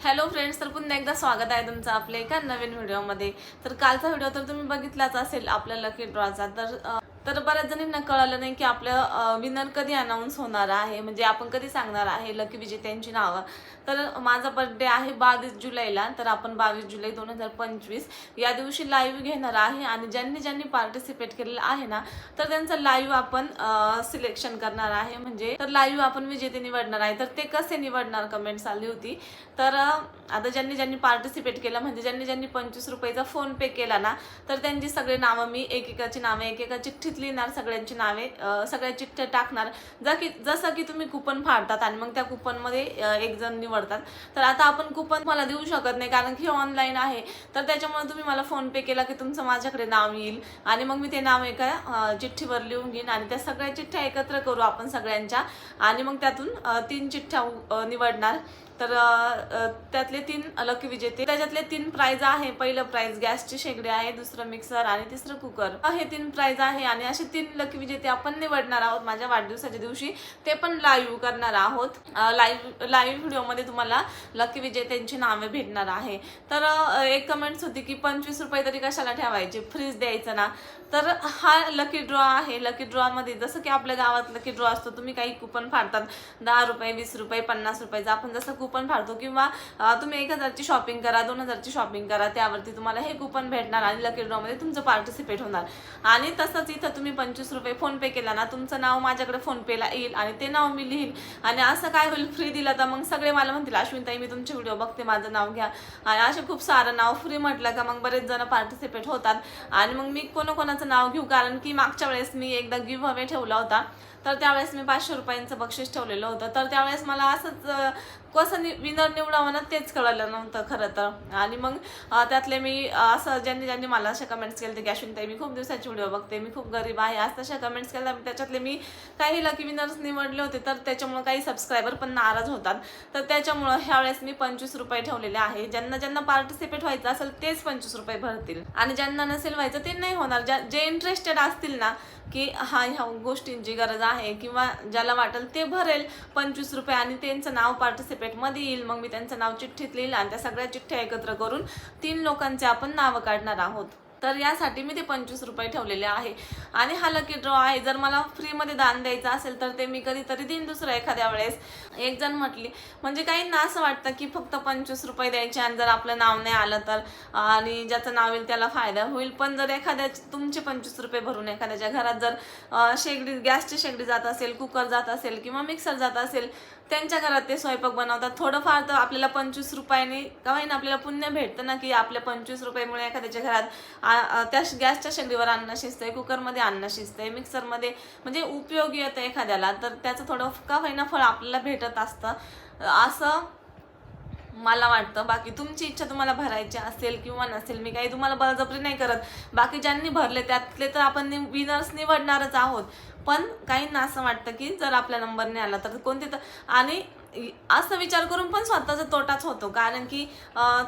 Hello friends तर पुन्हा एकदा स्वागत आहे तुमचं आपल्या एका नवीन व्हिडिओमध्ये. तर कालचा व्हिडिओ तर तुम्ही बघितलाच असेल आपल्या लकी ड्रॉचा तर तर बऱ्याच जणींना कळलं नाही की आपलं विनर कधी अनाऊन्स होणार आहे? म्हणजे आपण कधी सांगणार आहे लकी विजेत्यांची नावं? तर माझा बर्थडे आहे बावीस जुलैला तर आपण बावीस जुलै दोन हजार पंचवीस या दिवशी लाईव्ह घेणार आहे आणि ज्यांनी ज्यांनी पार्टिसिपेट केलेलं आहे ना तर त्यांचं लाईव्ह आपण सिलेक्शन करणार आहे. म्हणजे तर लाईव्ह आपण विजेते निवडणार आहे. तर ते कसे निवडणार कमेंट्स आली होती. तर आता ज्यांनी ज्यांनी पार्टिसिपेट केलं म्हणजे ज्यांनी ज्यांनी पंचवीस रुपयेचा फोन पे केला ना तर त्यांची सगळे नावं मी एकेकाची नावे एकेका चिठ्ठीत लिहिणार सगळ्यांची नावे सगळ्या चिठ्ठ्या टाकणार. जा की जसं की तुम्ही कुपन फाडतात आणि मग त्या कुपनमध्ये एक जण करतात तर आता आपण कुपन मला देऊ शकत नाही कारण की ऑनलाईन आहे. तर त्याच्यामुळे तुम्ही मला फोन पे केला की तुमचं माझ्याकडे नाव येईल. आणि मग मी ते नाव एका चिठ्ठीवर लिहून घेईन आणि त्या सगळ्या चिठ्ठ्या एकत्र करू आपण सगळ्यांच्या. आणि मग त्यातून तीन चिठ्ठ्या निवडणार. तर त्यातले तीन लकी विजेते. त्याच्यातले तीन प्राइज आहे. पहिलं प्राइज गॅसची शेगडी आहे दुसरं मिक्सर आणि तिसरं कुकर हे तीन प्राइज आहे आणि असे तीन लकी विजेते आपण निवडणार आहोत माझ्या वाढदिवसाच्या दिवशी. ते पण लाईव्ह करणार आहोत. लाईव्ह लाईव्ह व्हिडिओमध्ये तुम्हाला लकी विजेत्यांची नावे भेटणार आहे. तर एक कमेंट्स होती की पंचवीस रुपये तरी कशाला ठेवायचे? फ्रीज द्यायचं ना. तर हा लकी ड्रॉ आहे. लकी ड्रॉमध्ये जसं की आपल्या गावात लकी ड्रॉ असतो तुम्ही काही कुपन फाडतात. दहा रुपये वीस रुपये पन्नास रुपयाचं आपण जसं कुपन फाडतो किंवा तुम्ही एक हजारची शॉपिंग करा दोन हजारची शॉपिंग करा त्यावरती तुम्हाला हे कुपन भेटणार आणि लकी ड्रॉमध्ये तुमचं पार्टिसिपेट होणार. आणि तसंच इथं तुम्ही पंचवीस रुपये फोनपे केला ना तुमचं नाव माझ्याकडे फोनपेला येईल आणि ते नाव मी लिहील आणि असं काय होईल फ्री दिलं तर मग सगळे मला म्हणतील अश्विनताई मी तुमचे व्हिडिओ बघते माझं नाव घ्या. आणि असे खूप सारं नाव फ्री म्हटलं का मग बरेच जण पार्टिसिपेट होतात. आणि मग मी कोणाकोणाचं नाव घेऊ कारण की मागच्या वेळेस मी एकदा गिव्ह अवे ठेवला होता. तर त्यावेळेस मी पाचशे रुपयांचं बक्षीस ठेवलेलं होतं. तर त्यावेळेस मला असंच कसं नि विनर निवडावं ना तेच कळलं नव्हतं खरं तर. आणि मग त्यातले मी असं ज्यांनी ज्यांनी मला अशा कमेंट्स केले ते गॅशून ताई मी खूप दिवसाची व्हिडिओ बघते मी खूप गरीब आहे आज तशा कमेंट्स केल्या. त्याच्यातले मी काही लकी विनर्स निवडले होते तर त्याच्यामुळं काही सबस्क्रायबर पण नाराज होतात. तर त्याच्यामुळं ह्यावेळेस मी पंचवीस रुपये ठेवलेले आहे. ज्यांना ज्यांना पार्टिसिपेट व्हायचं असेल तेच पंचवीस रुपये भरतील. आणि ज्यांना नसेल व्हायचं ते नाही होणार. ज्या जे इंटरेस्टेड असतील ना की हा ह्या गोष्टींची गरज आहे किंवा ज्याला वाटेल ते भरेल. पंचवीस रुपये आणि त्यांचं नाव पार्टिसिपेटमध्ये येईल. मग मी त्यांचं नाव चिठ्ठीत लिहिलं आणि त्या सगळ्या चिठ्ठ्या एकत्र करून तीन लोकांचे आपण नावं काढणार आहोत. तर यासाठी मी ते पंचवीस रुपये ठेवलेले आहे. आणि हा लकी ड्रॉ आहे. जर मला फ्रीमध्ये दान द्यायचं असेल तर ते मी कधीतरी देईन दुसरं एखाद्या वेळेस. एक जण म्हटली म्हणजे काहींना असं वाटतं की फक्त पंचवीस रुपये द्यायचे आणि जर आपलं नाव नाही आलं तर आणि ज्याचं नाव येईल त्याला फायदा होईल. पण जर एखाद्या तुमचे पंचवीस रुपये भरून एखाद्याच्या घरात जर शेगडी गॅसची शेगडी जात असेल कुकर जात असेल किंवा मिक्सर जात असेल त्यांच्या घरात ते स्वयंपाक बनवतात. थोडंफार तर आपल्याला पंचवीस रुपयाने का होईना आपल्याला पुण्य भेटतं ना की आपल्या पंचवीस रुपयामुळे एखाद्याच्या घरात आ- त्या गॅसच्या शेगडीवर अन्न शिजतंय कुकरमध्ये अन्न शिजतंय मिक्सरमध्ये म्हणजे उपयोगी येतं एखाद्याला तर त्याचं थोडं का होईना फळ आपल्याला भेटत असतं. असं मला वाटतं. बाकी तुमची इच्छा तुम्हाला भरायची असेल किंवा नसेल मी काही तुम्हाला बळजबरी नाही करत. बाकी ज्यांनी भरले त्यातले तर आपण विनर्स निवडणारच आहोत. पण काहींना असं वाटतं की जर आपल्या नंबर नाही आला तर कोणते तर आणि असं विचार करून पण स्वतःचा तोटाच होतो. कारण की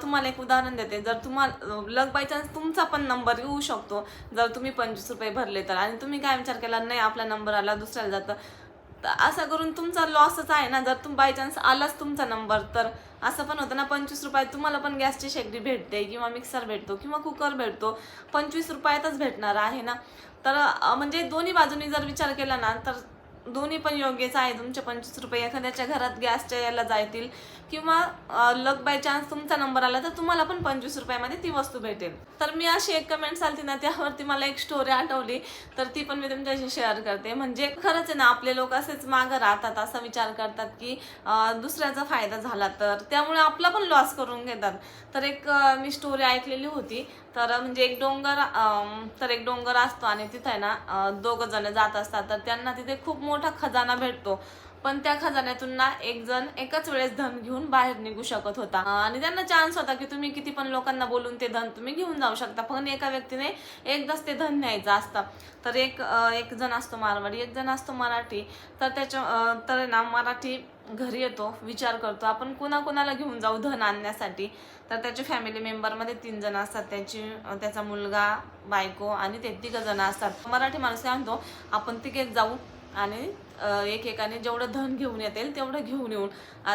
तुम्हाला एक उदाहरण देते. जर तुम्हाला लग बाय चान्स तुमचा पण नंबर येऊ शकतो. जर तुम्ही पंचवीस रुपये भरले तर. आणि तुम्ही काय विचार केला? नाही आपला नंबर आला दुसऱ्याला जातं. तर असं करून तुमचा लॉसच आहे ना. जर तुम बाय चान्स आलाच तुमचा नंबर तर असं पण होतं ना पंचवीस रुपयात तुम्हाला पण गॅसची शेगडी भेटते किंवा मिक्सर भेटतो किंवा कुकर भेटतो. पंचवीस रुपयातच भेटणार आहे ना. तर म्हणजे दोन्ही बाजूनी जर विचार केला ना तर दोन्ही पण योग्यच आहे तुमचे पंचवीस रुपये. एखाद्याच्या घरात गॅसच्या याला जातील किंवा लक बाय चान्स तुमचा नंबर आला तर तुम्हाला पण पंचवीस रुपयामध्ये ती वस्तू भेटेल. तर मी अशी एक कमेंट आलती ना त्यावरती मला एक स्टोरी आठवली. तर ती पण मी तुमच्याशी शेअर करते. म्हणजे खरंच आहे ना आपले लोक असेच मागं राहतात असा विचार करतात की दुसऱ्याचा फायदा झाला तर. त्यामुळे आपला पण लॉस करून घेतात. तर एक मी स्टोरी ऐकलेली होती. तर म्हणजे एक डोंगर तर एक डोंगर असतो आणि तिथे ना दोघं जण जात असतात. तर त्यांना तिथे खूप मोठा खजाना भेटतो. पण त्या खजान्यातून ना एक जण एकाच वेळेस धन घेऊन बाहेर निघू शकत होता. आणि त्यांना चान्स होता की तुम्ही किती पण लोकांना बोलून ते धन तुम्ही घेऊन जाऊ शकता. पण एका व्यक्तीने एकदाच ते धन न्यायचं असतं. तर एक एक जण असतो मारवाडी एक जण असतो मराठी. तर त्याच्या तर ना मराठी घरी येतो विचार करतो. आपण कोणाकोणाला घेऊन जाऊ धन आणण्यासाठी? तर त्याचे फॅमिली मेंबरमध्ये तीन जण असतात. त्याची त्याचा मुलगा बायको आणि ते तिघ जण असतात. मराठी माणूस काय म्हणतो आपण तिघेच जाऊ आणि एकेकाने जेवढं धन घेऊन येतील तेवढं घेऊन येऊन.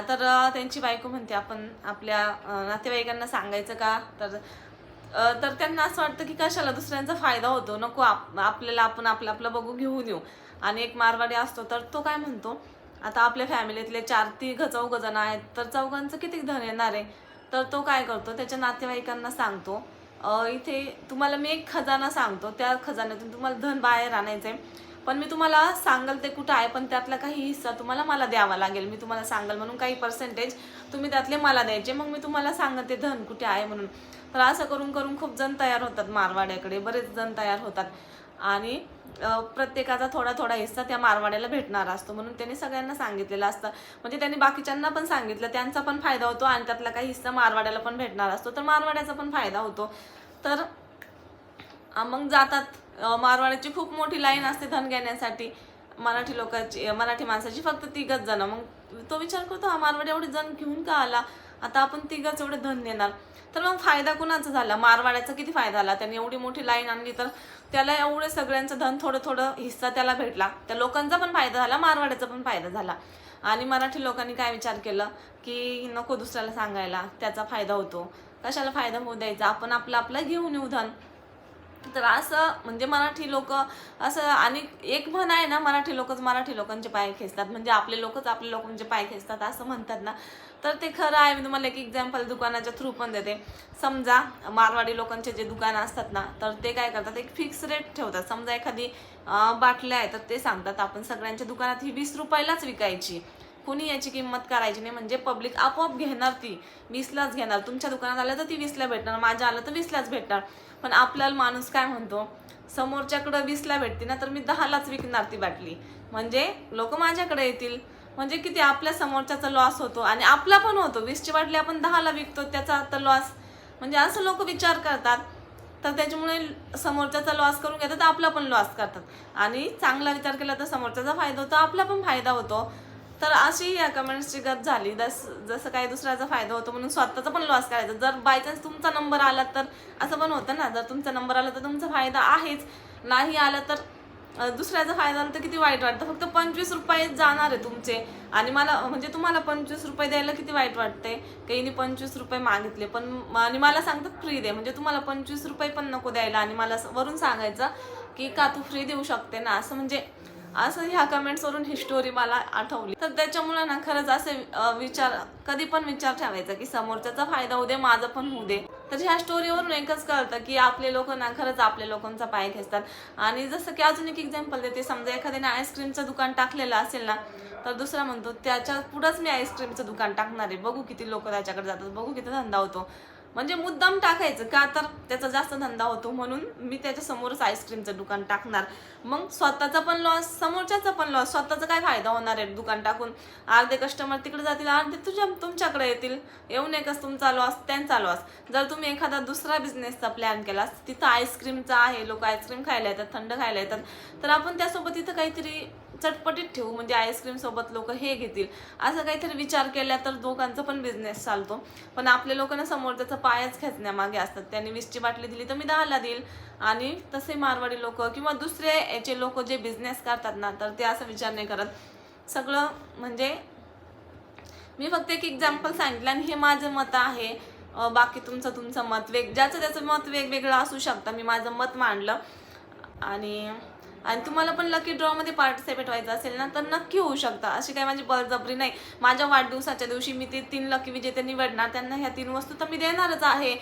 तर त्यांची बायको म्हणते आपण आपल्या नातेवाईकांना सांगायचं का? तर तर त्यांना असं वाटतं की कशाला? दुसऱ्यांचा फायदा होतो. नको आप- आपल्याला आपण आपलं आपलं बघू घेऊन येऊ. आणि एक मारवाडी असतो तर तो काय म्हणतो? आता आपल्या फॅमिलीतले चार तिघ चौघ जण आहेत तर चौघांचं किती धन येणार आहे? तर तो काय करतो? त्याच्या नातेवाईकांना सांगतो इथे तुम्हाला मी एक खजाना सांगतो. त्या खजान्यातून तुम्हाला धन बाहेर आणायचं आहे पण मी तुम्हाला सांगल ते कुठं आहे पण त्यातला काही हिस्सा तुम्हाला मला द्यावा लागेल. मी तुम्हाला सांगल म्हणून काही पर्सेंटेज तुम्ही त्यातले मला द्यायचे. मग मी तुम्हाला सांगते धन कुठे आहे म्हणून. तर असं करून करून खूप जण तयार होतात मारवाड्याकडे. बरेच जण तयार होतात. आणि प्रत्येकाचा थोडा थोडा हिस्सा त्या मारवाड्याला भेटणार असतो म्हणून त्यांनी सगळ्यांना सांगितलेलं असतं. म्हणजे त्यांनी बाकीच्यांना पण सांगितलं. त्यांचा पण फायदा होतो आणि त्यातला काही हिस्सा मारवाड्याला पण भेटणार असतो. तर मारवाड्याचा पण फायदा होतो. तर मग जातात मारवाड्याची खूप मोठी लाईन असते धन घेण्यासाठी. मराठी लोकांची मराठी माणसाची फक्त तिघच जण. मग तो विचार करतो हा मारवाडी एवढे जण घेऊन का आला? आता आपण तिघच एवढे धन देणार. तर मग फायदा कुणाचा झाला? मारवाड्याचा किती फायदा झाला? त्यांनी एवढी मोठी लाईन आणली तर त्याला एवढे सगळ्यांचं धन थोडं थोडं हिस्सा त्याला भेटला. त्या लोकांचा पण फायदा झाला मारवाड्याचा पण फायदा झाला. आणि मराठी लोकांनी काय विचार केलं? की नको दुसऱ्याला सांगायला त्याचा फायदा होतो. कशाला फायदा होऊ द्यायचा? आपण आपलं आपलं घेऊन येऊ धन. तर असं म्हणजे मराठी लोक असं आणि एक म्हण आहे ना मराठी लोकच मराठी लोकांचे पाय खेचतात. म्हणजे आपले लोकच आपले लोकांचे म्हणजे पाय खेचतात असं म्हणतात ना. तर ते खरं आहे. मी तुम्हाला एक एक्झाम्पल दुकानाच्या थ्रू पण देते. समजा मारवाडी लोकांचे जे दुकानं असतात ना तर ते काय करतात? एक फिक्स रेट ठेवतात. समजा एखादी बाटल्या आहे तर ते सांगतात आपण सगळ्यांच्या दुकानात ही वीस रुपयालाच विकायची. कोणी याची किंमत करायची नाही? म्हणजे पब्लिक आपोआप घेणार ती. वीसलाच घेणार. तुमच्या दुकानात आलं तर ती वीसला भेटणार. माझ्या आलं तर वीसलाच भेटणार. पण आपल्याला माणूस काय म्हणतो? समोरच्याकडं वीसला भेटते ना तर मी दहालाच विकणार ती बाटली. म्हणजे लोक माझ्याकडे येतील. म्हणजे किती? आपल्या समोरच्याचा लॉस होतो आणि आपला पण होतो. वीसची बाटली आपण दहाला विकतो त्याचा तर लॉस म्हणजे असं लोक विचार करतात. तर त्याच्यामुळे समोरच्याचा लॉस करून घेतात आपला पण लॉस करतात. आणि चांगला विचार केला तर समोरच्याचा फायदा होतो आपला पण फायदा होतो. तर अशी या कमेंट्सची गत झाली. जस जसं काही दुसऱ्याचा फायदा होतो म्हणून स्वतःचा पण लॉस करायचा. जर बायचान्स तुमचा नंबर आला तर असं पण होतं ना. जर तुमचा नंबर आला तर तुमचा फायदा आहेच. नाही आला तर दुसऱ्याचा फायदा आला तर किती वाईट वाटतं? फक्त पंचवीस रुपये जाणार आहे तुमचे. आणि मला म्हणजे तुम्हाला पंचवीस रुपये द्यायला किती वाईट वाटते काहींनी पंचवीस रुपये मागितले पण आणि मला सांगतात फ्री दे. म्हणजे तुम्हाला पंचवीस रुपये पण नको द्यायला. आणि मला वरून सांगायचं की का तू फ्री देऊ शकते ना? असं म्हणजे असं ह्या कमेंट्स वरून ही स्टोरी मला आठवली. तर त्याच्यामुळे ना खरंच असे विचार कधी पण विचार ठेवायचा की समोरच्याचा फायदा होऊ दे माझा पण होऊ दे. तर ह्या स्टोरीवरून एकच कळतं की आपले लोक ना खरंच आपल्या लोकांचा पाय खेचतात. आणि जसं की अजून एक एक्झाम्पल देते. समजा एखाद्याने आईस्क्रीमचं दुकान टाकलेलं असेल ना तर दुसरा म्हणतो त्याच्या पुढंच मी आईस्क्रीमचं दुकान टाकणार आहे. बघू किती लोक त्याच्याकडे जातात. बघू किती धंदा होतो. म्हणजे मुद्दाम टाकायचं का तर त्याचा जास्त धंदा होतो म्हणून मी त्याच्या समोरच आईस्क्रीमचं दुकान टाकणार. मग स्वतःचा पण लॉस समोरच्याचा पण लॉस स्वतःचा काय फायदा होणार आहे दुकान टाकून? अर्धे कस्टमर तिकडे जातील अर्धे तुझ्या तुमच्याकडे येतील. येऊ एकच तुमचा लॉस त्यांचा लॉस जर तुम्ही एखादा दुसरा बिझनेसचा प्लॅन केला तिथं आईस्क्रीमचा आहे लोक आईस्क्रीम खायला येतात थंड खायला येतात तर आपण त्यासोबत तिथं काहीतरी चटपटीत ठेवू म्हणजे आईस्क्रीम सोबत लोक हे घेतील. असं काहीतरी विचार केला तर दोघांचा पण बिझनेस चालतो. पण आपले लोकांना ना समोर त्याचा पायच खेचण्यामागे असतात. त्यांनी वीसची बाटली दिली तर मी दहाला देईल. आणि तसे मारवाडी लोक किंवा दुसरे याचे लोक जे बिझनेस करतात ना तर ते असा विचार नाही करत. सगळं म्हणजे मी फक्त एक एक्झाम्पल सांगितलं आणि हे माझं मत आहे. बाकी तुमचं तुमचं मत वेग ज्याचं त्याचं मत वेगवेगळं असू शकतं. मी माझं मत मांडलं. आणि आणि तुम्हाला पण लकी ड्रॉमध्ये पार्टिसिपेट व्हायचं असेल ना तर नक्की होऊ शकता. अशी काही माझी बळजबरी नाही. माझ्या वाढदिवसाच्या दिवशी मी ते तीन लकी विजेते निवडणार. त्यांना ह्या तीन वस्तू तर मी देणारच आहे.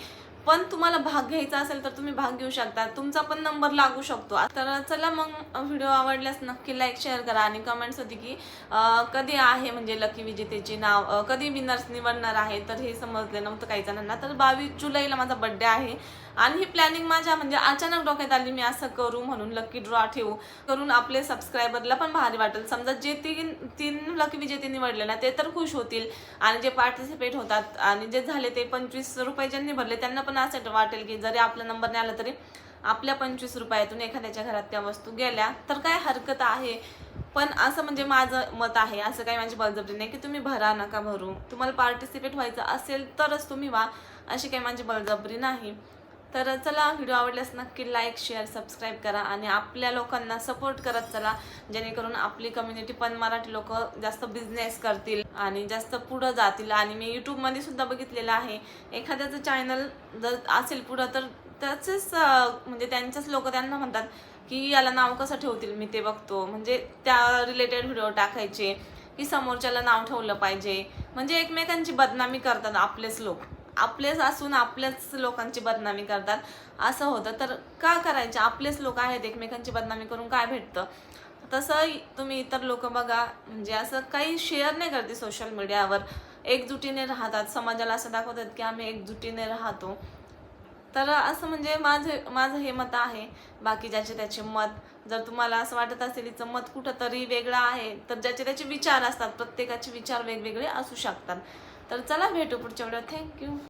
पण तुम्हाला भाग घ्यायचा असेल तर तुम्ही भाग घेऊ शकता. तुमचा पण नंबर लागू शकतो. तर चला मग व्हिडिओ आवडल्यास नक्की लाईक शेअर करा आणि कमेंट्स होती की कधी आहे म्हणजे लकी विजेतेचे नाव? कधी विनर्स निवडणार आहे? तर हे समजले नव्हतं काही जणांना. तर बावीस जुलैला माझा बड्डे आहे. आणि ही प्लॅनिंग माझ्या म्हणजे अचानक डोक्यात आली मी असं करू म्हणून लकी ड्रॉ ठेवू करून आपले सबस्क्रायबरला पण भारी वाटेल. समजा जे तीन तीन लकी विजेते निवडले ना ते तर खुश होतील. आणि जे पार्टिसिपेट होतात आणि जे झाले ते पंचवीस रुपये ज्यांनी भरले त्यांना पण असं वाटेल की जरी आपला नंबर नाही आला तरी आपल्या पंचवीस रुपयातून एखाद्याच्या घरात त्या वस्तू गेल्या तर काय हरकत आहे? पण असं म्हणजे माझं मत आहे असं काही माझी बळजबरी नाही की तुम्ही भरा नका भरू. तुम्हाला पार्टिसिपेट व्हायचं असेल तरच तुम्ही व्हा अशी काही माझी बळजबरी नाही. तर चला व्हिडिओ आवडल्यास नक्की लाईक शेअर सबस्क्राईब करा आणि आपल्या लोकांना सपोर्ट करत चला जेणेकरून आपली कम्युनिटी पण मराठी लोक जास्त बिझनेस करतील आणि जास्त पुढं जातील. आणि मी यूट्यूबमध्ये सुद्धा बघितलेलं आहे. एखाद्याचं चॅनल जर असेल पुढं तर त्याचेच म्हणजे त्यांचेच लोक त्यांना म्हणतात की याला नाव कसं ठेवतील? मी ते बघतो. म्हणजे त्या रिलेटेड व्हिडिओ टाकायचे की समोरच्याला नाव ठेवलं पाहिजे. म्हणजे एकमेकांची बदनामी करतात आपलेच लोक. आपलेच असून आपल्याच लोकांची बदनामी करतात. असं होतं. तर का करायचे? आपलेच लोक आहेत एकमेकांची बदनामी करून काय भेटतं? तसं तुम्ही इतर लोक बघा. म्हणजे असं काही शेअर नाही करते सोशल मीडियावर एकजुटीने राहतात. समाजाला असं दाखवतात की आम्ही एकजुटीने राहतो. तर असं म्हणजे माझे माझं हे मत आहे. बाकी ज्याचे त्याचे मत. जर तुम्हाला असं वाटत असेल हिचं मत कुठंतरी वेगळं आहे तर ज्याचे त्याचे विचार असतात प्रत्येकाचे विचार वेगवेगळे असू शकतात. तर चला भेटू पुढच्या व्हिडिओ थँक्यू